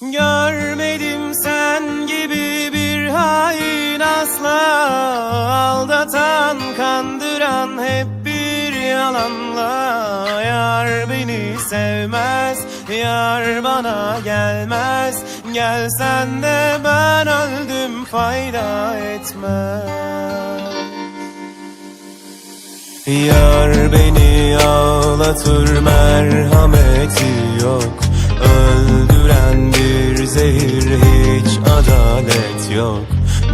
Görmedim sen gibi bir hain asla. Aldatan, kandıran hep bir yalanla. Yar beni sevmez, yar bana gelmez. Gelsen de ben öldüm fayda etmez. Yar beni ağlatır merhameti yok zehir hiç adalet yok.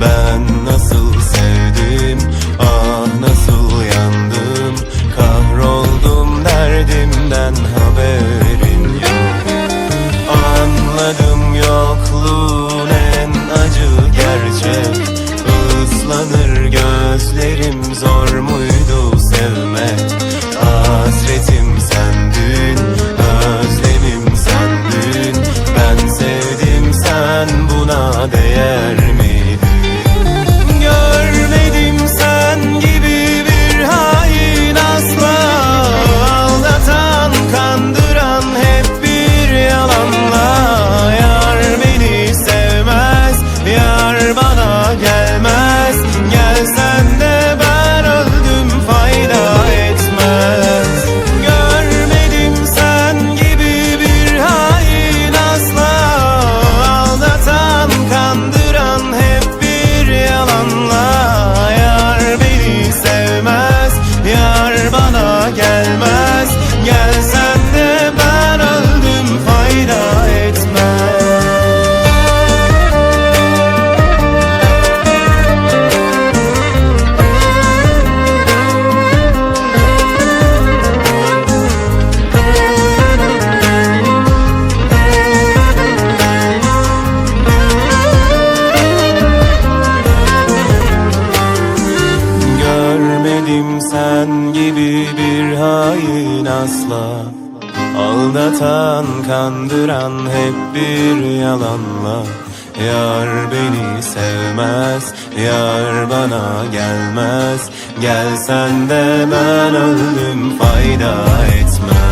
Ben nasıl sevdim ah nasıl yandım. Kahroldum derdimden haberin yok. Anladım yokluğun en acı gerçek. Islanır asla. Aldatan, kandıran hep bir yalanla. Yar beni sevmez, yar bana gelmez. Gelsen de ben öldüm fayda etmez